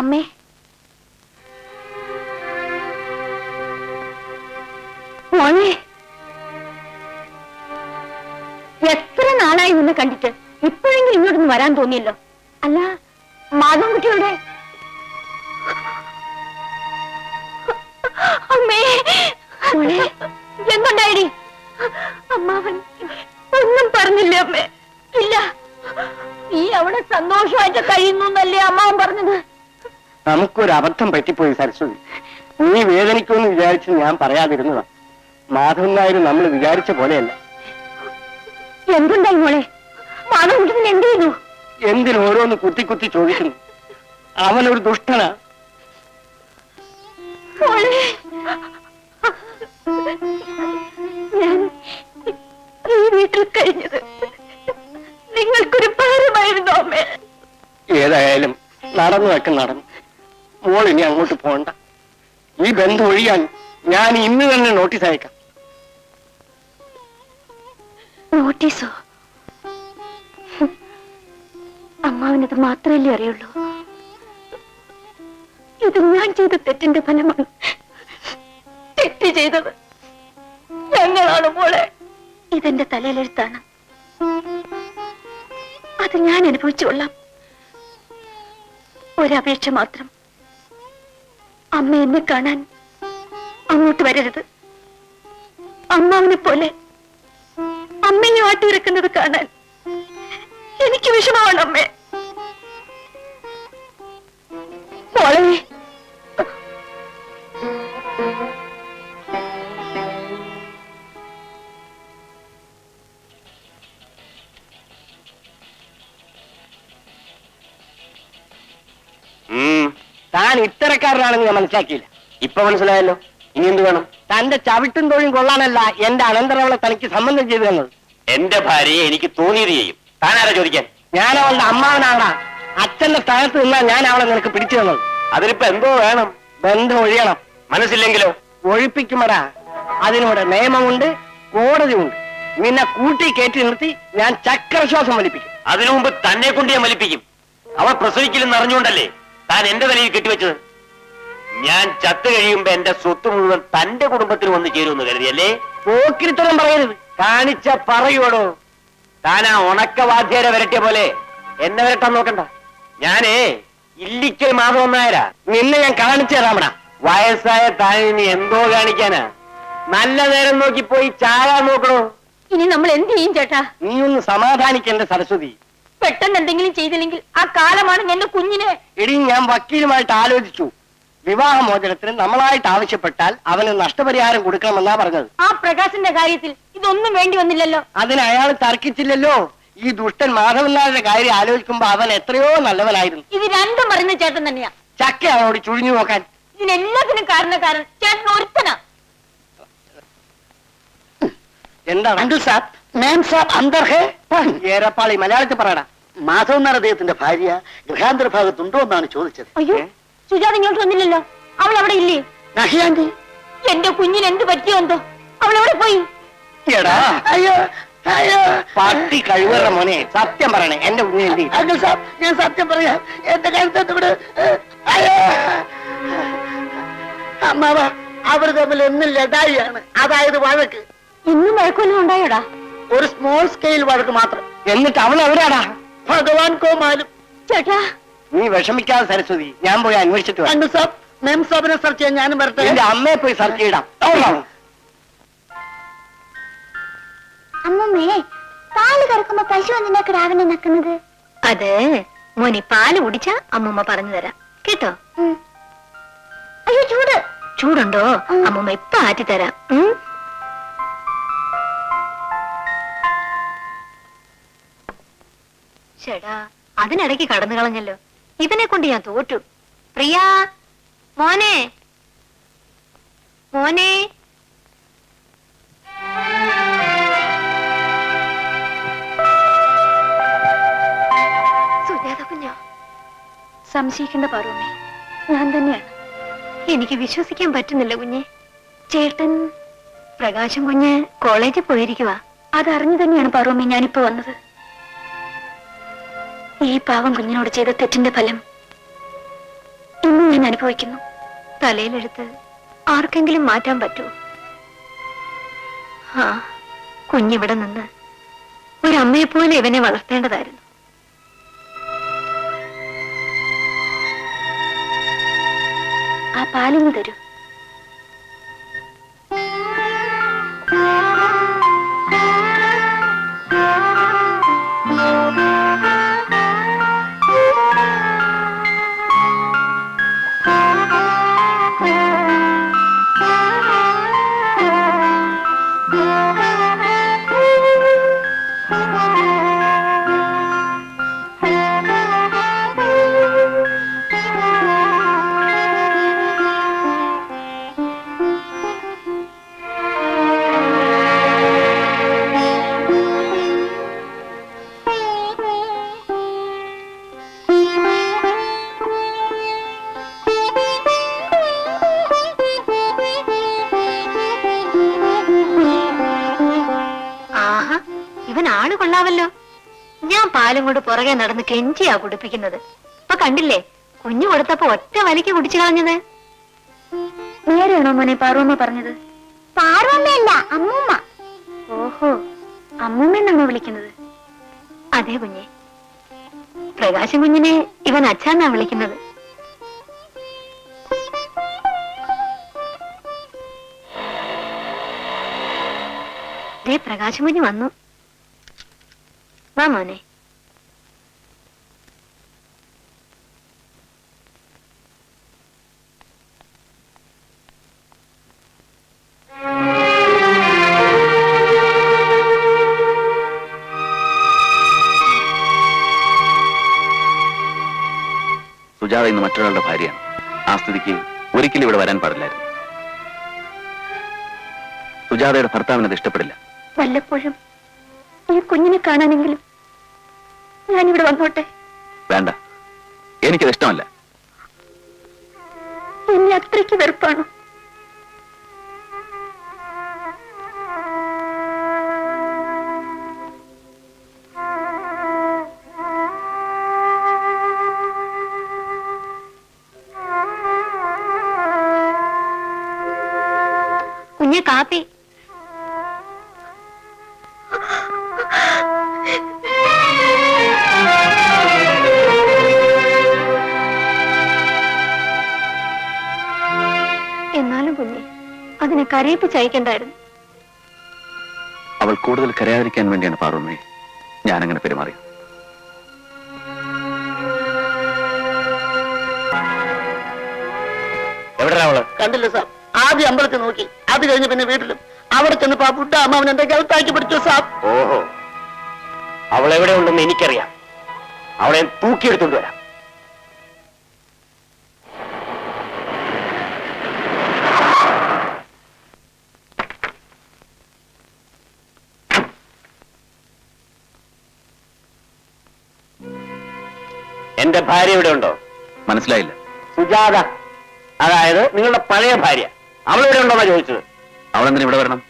അമ്മേ. മോനെ. എത്ര നാളായി നിന്നെ കണ്ടിട്ട്? ഇപ്പോഴെങ്കിലും ഇങ്ങോട്ടൊന്ന് വരാൻ തോന്നിയല്ലോ. അല്ല മാധവൻകുട്ടിയുടെ? അമ്മേ. മോളെ എന്തുണ്ടായിടി അമ്മാവൻ ഒന്നും പറഞ്ഞില്ലേ അമ്മേ? ഇല്ല. നീ അവിടെ സന്തോഷമായിട്ട് കഴിയുന്നു എന്നല്ലേ അമ്മാവൻ പറഞ്ഞത്? നമുക്കൊരു അബദ്ധം പറ്റിപ്പോയി സരസ്വതി. നീ വേദനിക്കുമെന്ന് വിചാരിച്ച് ഞാൻ പറയാതിരുന്നതാ. മാധവൻ നായർ നമ്മൾ വിചാരിച്ച പോലെയല്ല. എന്തുണ്ടായി മോളെ? മാധവൻകുട്ടിന് എന്ത് ചെയ്തു? എന്തിന് ഓരോന്ന് കുത്തി കുത്തി ചോദിക്കുന്നു. അവനൊരു ദുഷ്ടനാ. ഞാൻ ഈ വീട്ടിൽ കഴിഞ്ഞത് നിങ്ങൾക്കൊരു ഭാരമായിരുന്നു അമ്മേ. ഏതായാലും നടന്നു വെക്കും നടന്നു. മോൾ ഇനി അങ്ങോട്ട് പോകണ്ട ഈ ബന്ധം ഒഴിയാൻ ഞാൻ ഇന്ന് തന്നെ നോട്ടീസ് അയക്കാം. നോട്ടീസോ അമ്മാവിനത് മാത്രമല്ലേ അറിയുള്ളൂ? ഇത് ഞാൻ ചെയ്ത തെറ്റിന്റെ ഫലമാണ്. തെറ്റ് ചെയ്തത് ഞങ്ങളാണ് മോളെ. ഇതെന്റെ തലയിലെഴുത്താണ്. അത് ഞാൻ അനുഭവിച്ചു കൊള്ളാം. ഒരപേക്ഷ മാത്രം. അമ്മ എന്നെ കാണാൻ അങ്ങോട്ട് വരരുത്. അമ്മാവനെ പോലെ അമ്മയെ ആട്ടിയിറക്കുന്നത് കാണാൻ എനിക്ക് വിഷമമാണ് അമ്മേ. താൻ ഇത്തരക്കാരനാണെന്ന് ഞാൻ മനസ്സിലാക്കിയില്ല. ഇപ്പൊ മനസ്സിലായല്ലോ? ഇനി എന്ത് വേണം? തന്റെ ചവിട്ടും തൊഴിലും കൊള്ളാനല്ല എന്റെ അനന്തരവളെ തനിക്ക് സംബന്ധം ചെയ്തു തന്നത്. എന്റെ ഭാര്യയെ എനിക്ക് തോന്നിയത് ചെയ്യും. താനാരാ ചോദിക്കാൻ? ഞാൻ അവളുടെ അമ്മാവനാടാ അച്ഛന്റെ സ്ഥാനത്ത് നിന്നാ ഞാൻ അവളെ നിനക്ക് പിടിച്ചു തന്നത്. അതിനിപ്പോ എന്തോ വേണം? ബന്ധം ഒഴിയണം. മനസ്സില്ലെങ്കിലോ? ഒഴിപ്പിക്കുമടാ. അതിനൂടെ നിയമമുണ്ട് കോടതിയുണ്ട്. നിന്നെ കൂട്ടി കയറ്റി നിർത്തി ഞാൻ ചക്രശ്വാസം വലിപ്പിക്കും. അതിനു മുമ്പ് തന്നെ കൊണ്ട് ഞാൻ വലിപ്പിക്കും. അവൾ പ്രസവിക്കില്ലെന്ന് അറിഞ്ഞുകൊണ്ടല്ലേ? താൻ എന്റെ തലയിൽ കെട്ടിവെച്ചത്? ഞാൻ ചത്തു കഴിയുമ്പോ എന്റെ സ്വത്ത് മുഴുവൻ തന്റെ കുടുംബത്തിന് വന്ന് ചേരുമെന്ന് കരുതിയല്ലേ? പോക്കിരിത്തരം പറയരുത്. കാണിച്ച പറയുവടോ താൻ ആ ഉണക്കവാദ്യരെ വരട്ടിയ പോലെ എന്നെ വരട്ടാൻ നോക്കണ്ട. ഞാനേ ഇല്ലിക്കൽ മാധവൻ നായരാ നിന്നെ ഞാൻ കാണിച്ചു തരാമണ വയസ്സായ താൻ ഇനി എന്തോ കാണിക്കാനാ. നല്ല നേരം നോക്കി പോയി ചാകാൻ നോക്കണോ? ഇനി നമ്മൾ എന്ത് ചെയ്യും ചേട്ടാ? നീ ഒന്ന് സമാധാനിക്കണ്ട സരസ്വതി. പെട്ടെന്ന് എന്തെങ്കിലും ചെയ്തില്ലെങ്കിൽ ആ കാലമാണ് എന്റെ കുഞ്ഞിനെ. എടി ഞാൻ വക്കീലുമായിട്ട് ആലോചിച്ചു. വിവാഹമോചനത്തിന് നമ്മളായിട്ട് ആവശ്യപ്പെട്ടാൽ അവന് നഷ്ടപരിഹാരം കൊടുക്കണമെന്നാ പറഞ്ഞത്. ആ പ്രകാശിന്റെ കാര്യത്തിൽ ഇതൊന്നും വേണ്ടി വന്നില്ലല്ലോ. അതിന് അയാൾ തർക്കിച്ചില്ലല്ലോ. ഈ ദുഷ്ടൻ മാധവൻ നായരുടെ കാര്യം ആലോചിക്കുമ്പോ അവൻ എത്രയോ നല്ലവനായിരുന്നു. ഇത് രണ്ടും പറയുന്ന ചേട്ടൻ തന്നെയാ. ചക്ക അവനോട് ചുഴിഞ്ഞു നോക്കാൻ. ഇതിനെല്ലാത്തിനും കാരണക്കാരൻ ചേട്ടൻ ഒരുത്തനാ. എന്താണ്? സാബ് മാം സാബ് അന്തർ ഹേ ഏറെപ്പാളി മലയാളത്തിൽ പറയടാ. മാധവൻ നായർ അദ്ദേഹത്തിന്റെ ഭാര്യ ഗൃഹാന്തര ഭാഗത്തുണ്ടോ എന്നാണ് ചോദിച്ചത്. അയ്യോ സുജാത ഇങ്ങോട്ട് വന്നില്ലല്ലോ. അവൾ അവിടെ ഇല്ലേ? നഹി ആന്റി എന്റെ കുഞ്ഞിന് എന്ത് പറ്റിയോ എന്തോ? അവൾ എവിടെ പോയി? എടാ. അയ്യോ അയ്യോ. പട്ടി കഴിവറ മോനെ സത്യം പറയണേ എന്റെ കുഞ്ഞിനെ എന്ത് അങ്കിൾ സാബ് ഞാൻ സത്യം പറയാം. എന്റെ കഴുത്തത്ത് ഇവിടെ അയ്യോ. അമ്മാവ അവർ തമ്മിൽ എന്നും ലഡായിയാണ്. അതായത് വഴക്ക്. ഇന്നും വഴക്കൊന്നും ഉണ്ടായോടാ? ഒരു സ്മോൾ സ്കെയിൽ വഴക്ക് മാത്രം. എന്നിട്ട് അവൾ എവിടെയാടാ? ഭഗവാൻ കോമാലും. ചേട്ടാ. നീ വിഷമിക്കാതെ സരസ്വതി ഞാൻ പോയി അന്വേഷിച്ചിട്ട് വരാം. അങ്കിൾ സാബ് മെം സാബിനെ സെർച്ച് ചെയ്യാൻ ഞാനും വരട്ടെ. നിന്റെ അമ്മയെ പോയി സെർച്ച് ചെയ്യടാം. അമ്മമ്മേ പാൽ കറക്കുമ്പോ പശു എന്തിനാ കിടാവിനെ നക്കുന്നത്? അത് മോനെ പാൽ കുടിച്ച അമ്മൂമ്മ പറഞ്ഞു തരാം. കേട്ടോ? അയ്യോ ചൂട്. ചൂടുണ്ടോ? അമ്മൂമ്മ ഇപ്പൊ ആറ്റി തരാം ഉം? ചേടാ അതിനിടയ്ക്ക് കടന്നു കളഞ്ഞല്ലോ. ഇവനെ കൊണ്ട് ഞാൻ തോറ്റു. പ്രിയ മോനെ. മോനെ. സംശയിക്കേണ്ട പാറുമ്മേ ഞാൻ തന്നെയാണ്. എനിക്ക് വിശ്വസിക്കാൻ പറ്റുന്നില്ല കുഞ്ഞെ. ചേട്ടൻ പ്രകാശം കുഞ്ഞ് കോളേജിൽ പോയിരിക്കുവാ. അതറിഞ്ഞു തന്നെയാണ് പാറുമ്മ ഞാനിപ്പോ വന്നത്. ഈ പാവം കുഞ്ഞിനോട് ചെയ്ത തെറ്റിന്റെ ഫലം ഇന്നും ഞാൻ അനുഭവിക്കുന്നു. തലയിലെടുത്ത് ആർക്കെങ്കിലും മാറ്റാൻ പറ്റുമോ? ആ കുഞ്ഞിവിടെ നിന്ന് ഒരമ്മയെ പോലെ ഇവനെ വളർത്തേണ്ടതായിരുന്നു. ആ പാലിന് തരൂ. ഇവൻ ആൾ കൊള്ളാവല്ലോ. ഞാൻ പാലും കൊണ്ട് പുറകെ നടന്ന് കെഞ്ചിയാ കുടിപ്പിക്കുന്നത്. ഇപ്പൊ കണ്ടില്ലേ കുഞ്ഞു കൊടുത്തപ്പോ ഒറ്റ വലിക്ക് കുടിച്ചു കളഞ്ഞത്. നേരെയാണോ മോനെ പാർവമ്മ പറഞ്ഞത്? പാർവമ്മയല്ല അമ്മൂമ്മ. ഓഹോ അമ്മൂമ്മ എന്നാണോ വിളിക്കുന്നത്? അതെ കുഞ്ഞെ. പ്രകാശം കുഞ്ഞിനെ ഇവൻ അച്ഛന്നാ വിളിക്കുന്നത്. പ്രകാശം കുഞ്ഞ് വന്നു. വാ മോനെ സുജാത ഇന്ന് മറ്റൊരാളുടെ ഭാര്യയാണ്. ആ സ്ഥിതിക്ക് ഒരിക്കലും ഇവിടെ വരാൻ പാടില്ലായിരുന്നു. സുജാതയുടെ ഭർത്താവിനത് ഇഷ്ടപ്പെടില്ല. വല്ലപ്പോഴും ഈ കുഞ്ഞിനെ കാണാനെങ്കിലും ഞാനിവിടെ വന്നോട്ടെ. വേണ്ട. എനിക്കത് ഇഷ്ടമല്ല. എന്നെ അത്രയ്ക്ക് വെറുപ്പാണോ? കുഞ്ഞെ കാപ്പി. അതിനെ കരയിപ്പിച്ച് അയക്കണ്ടായിരുന്നു അവൾ കൂടുതൽ കരയാതിരിക്കാൻ വേണ്ടിയാണ് പാറുമേ. ഞാൻ അങ്ങനെ പെരുമാറി. എവിടെ അവൾ? കണ്ടില്ല സാർ. ആദ്യം അമ്പലത്തിൽ നോക്കി. അത് കഴിഞ്ഞ് പിന്നെ വീട്ടിലും. അവിടെ ചെന്നപ്പോ ആ ഫുഡ് അമ്മാവൻ എന്റെ കഴുത്താക്കി പിടിച്ചു സാർ. ഓഹോ. അവൾ എവിടെ ഉണ്ടെന്ന് എനിക്കറിയാം. അവളെ തൂക്കിയെടുത്തോണ്ട് വരാം. എന്റെ ഭാര്യ ഇവിടെ ഉണ്ടോ? മനസ്സിലായില്ല. സുജാത. അതായത് നിങ്ങളുടെ പഴയ ഭാര്യ. അവളിവിടെ ഉണ്ടോന്നാ ചോദിച്ചത്? അവളെന്തിനു ഇവിടെ വരണം?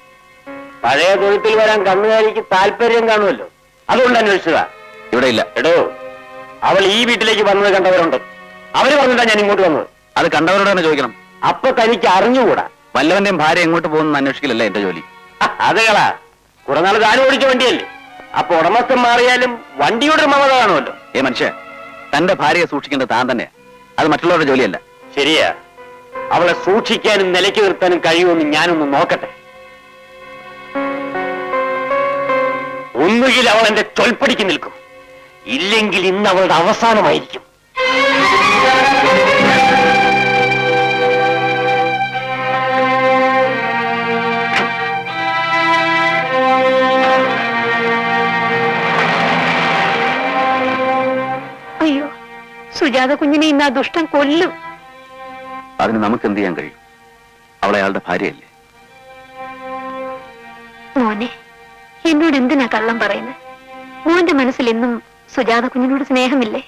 പഴയ തൊഴുത്തിൽ വരാൻ കന്നുകാലിക്ക് താല്പര്യം കാണുമല്ലോ. അതുകൊണ്ട് അന്വേഷിച്ചതാ. ഇവിടെ ഇല്ല. എടോ അവൾ ഈ വീട്ടിലേക്ക് വന്നത് കണ്ടവരുണ്ട്. അവർ പറഞ്ഞിട്ടാ ഞാൻ ഇങ്ങോട്ട് വന്നത്. അത് കണ്ടവരോട് തന്നെ ചോദിക്കണം. അപ്പൊ തനിക്ക് അറിഞ്ഞുകൂടാ? വല്ലവന്റെയും ഭാര്യ എങ്ങോട്ട് പോകുന്ന അന്വേഷിക്കലല്ല എന്റെ ജോലി? ഹ, അത് കളാ. കുറെ നാൾ താനും ഓടിച്ച വണ്ടിയല്ലേ? അപ്പൊ ഉടമസ്ഥൻ മാറിയാലും വണ്ടിയുടെ മമത കാണുമല്ലോ. ഏ മനുഷ്യ തന്റെ ഭാര്യയെ സൂക്ഷിക്കേണ്ട താൻ തന്നെ അത് മറ്റുള്ളവരുടെ ജോലിയല്ല. ശരിയാ. അവളെ സൂക്ഷിക്കാനും നിലയ്ക്ക് നിർത്താനും കഴിയുമെന്ന് ഞാനൊന്ന് നോക്കട്ടെ. ഒന്നുകിൽ അവൾ എന്റെ തൊൽപ്പടിക്ക് നിൽക്കും. ഇല്ലെങ്കിൽ ഇന്ന് അവളുടെ അവസാനമായിരിക്കും. സുജാത കുഞ്ഞിനെ ഇന്ന് ആ ദുഷ്ടം കൊല്ലും. അതിന് നമുക്ക് എന്ത് ചെയ്യാൻ കഴിയും? അവൾ അയാളുടെ ഭാര്യയല്ലേ? മോനെ എന്നോട് എന്തിനാ കള്ളം പറയുന്നത്? മോന്റെ മനസ്സിൽ എന്നും സുജാത കുഞ്ഞിനോട് സ്നേഹമില്ലേ?